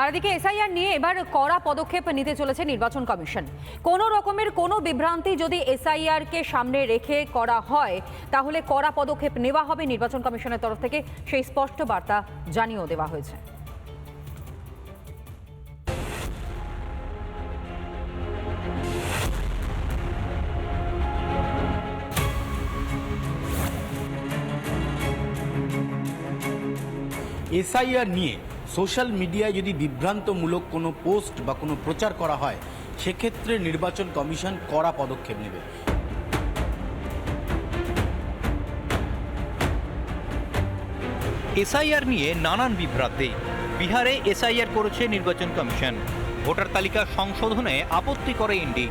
আর এদিকে এসআইআর নিয়ে এবার কড়া পদক্ষেপ নিতে চলেছে নির্বাচন কমিশন। কোনো রকমের কোনো বিভ্রান্তি যদি এসআইআর কে সামনে রেখে করা হয়, তাহলে কড়া পদক্ষেপ নেওয়া হবে নির্বাচন কমিশনের তরফ থেকে। সেই স্পষ্ট বার্তা জানিয়েও দেওয়া হয়েছে। এসআইআর নিয়ে সোশ্যাল মিডিয়ায় যদি বিভ্রান্তমূলক কোনো পোস্ট বা কোনো প্রচার করা হয়, সেক্ষেত্রে নির্বাচন কমিশন কড়া পদক্ষেপ নেবে। এসআইআর নিয়ে নানান বিভ্রান্তি। বিহারে এসআইআর করেছে নির্বাচন কমিশন। ভোটার তালিকা সংশোধনে আপত্তি করে ইন্ডি।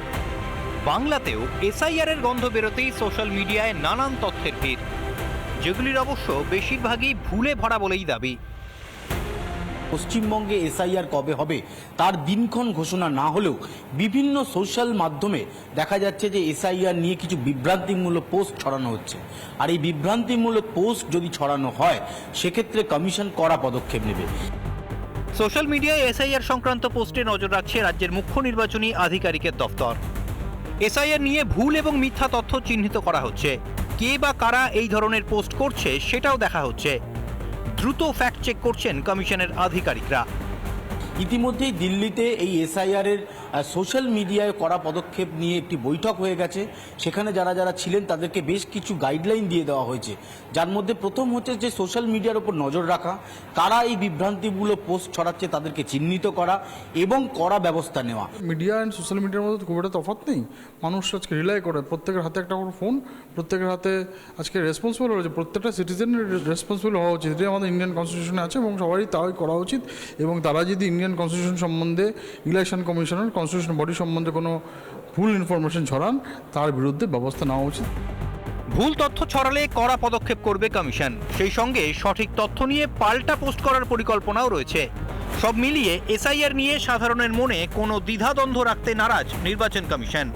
বাংলাতেও এসআইআর এর গন্ধ বেরোতেই সোশ্যাল মিডিয়ায় নানান তথ্যের ভিড়। যেগুলির অবশ্য বেশিরভাগই ভুলে ভরা বলেই দাবি। পশ্চিমবঙ্গে এসআইআর কবে হবে তার দিনক্ষণ ঘোষণা না হলেও বিভিন্ন সোশ্যাল মাধ্যমে দেখা যাচ্ছে যে এসআইআর নিয়ে কিছু বিভ্রান্তিমূলক পোস্ট ছড়ানো হচ্ছে। আর এই বিভ্রান্তিমূলক পোস্ট যদি ছড়ানো হয়, সেক্ষেত্রে কমিশন কড়া পদক্ষেপ নেবে। সোশ্যাল মিডিয়ায় এসআইআর সংক্রান্ত পোস্টে নজর রাখছে রাজ্যের মুখ্য নির্বাচনী আধিকারিকের দফতর এসআইআর নিয়ে ভুল এবং মিথ্যা তথ্য চিহ্নিত করা হচ্ছে। কে বা কারা এই ধরনের পোস্ট করছে, সেটাও দেখা হচ্ছে। দ্রুত ফ্যাক্ট চেক করছেন কমিশনের আধিকারিকরা। ইতিমধ্যেই দিল্লিতে এই এসআইআর এর সোশ্যাল মিডিয়ায় করা পদক্ষেপ নিয়ে একটি বৈঠক হয়ে গেছে। সেখানে যারা যারা ছিলেন তাদেরকে বেশ কিছু গাইডলাইন দিয়ে দেওয়া হয়েছে। যার মধ্যে প্রথম হচ্ছে যে সোশ্যাল মিডিয়ার উপর নজর রাখা, কারা এই বিভ্রান্তিগুলো পোস্ট ছড়াচ্ছে তাদেরকে চিহ্নিত করা এবং কড়া ব্যবস্থা নেওয়া। মিডিয়া অ্যান্ড সোশ্যাল মিডিয়ার মধ্যে খুব একটা তফাৎ নেই। মানুষ আজকে রিলাই করে। প্রত্যেকের হাতে একটা করে ফোন প্রত্যেকের হাতে আজকে রেসপন্সিবল রয়েছে প্রত্যেকটা সিটিজেনের রেসপন্সিবল হওয়া উচিত। এটাই আমাদের ইন্ডিয়ান কনস্টিটিউশনে আছে এবং সবারই তাই করা উচিত। এবং তারা যদি ইন্ডিয়ান কনস্টিটিউশন সম্বন্ধে ইলেকশন কমিশনের কনস্টিটিউশন বডি সম্বন্ধে কোনো ভুল ইনফরমেশন ছড়ান, তার বিরুদ্ধে ব্যবস্থা নেওয়া উচিত। ভুল তথ্য ছড়ালে কড়া পদক্ষেপ করবে কমিশন। সেই সঙ্গে সঠিক তথ্য নিয়ে পাল্টা পোস্ট করার পরিকল্পনাও রয়েছে। সব মিলিয়ে এসআইআর নিয়ে সাধারণের মনে কোনো দ্বিধাদ্বন্দ্ব রাখতে নারাজ নির্বাচন কমিশন।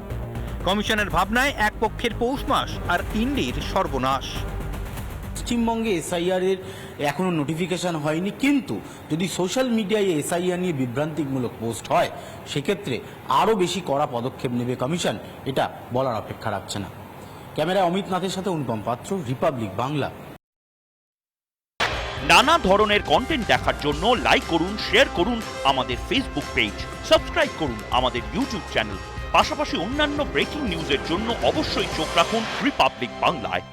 কমিশনের ভাবনায় এক পক্ষের পৌষ মাস আর ইন্ডির সর্বনাশ। পশ্চিমবঙ্গে এসআইআর এর এখনও নোটিফিকেশন হয়নি। কিন্তু যদি সোশ্যাল মিডিয়ায় এসআইআর নিয়ে বিভ্রান্তিমূলক পোস্ট হয়, সেক্ষেত্রে আরও বেশি কড়া পদক্ষেপ নেবে কমিশন এটা বলার অপেক্ষা রাখছে না। ক্যামেরায় অমিত নাথের সাথে অনুপম পাত্র রিপাবলিক বাংলা নানা ধরনের কন্টেন্ট দেখার জন্য লাইক করুন শেয়ার করুন আমাদের ফেসবুক পেজ সাবস্ক্রাইব করুন আমাদের ইউটিউব চ্যানেল পাশাপাশি অন্যান্য ব্রেকিং নিউজের জন্য অবশ্যই চোখ রাখুন রিপাবলিক বাংলায়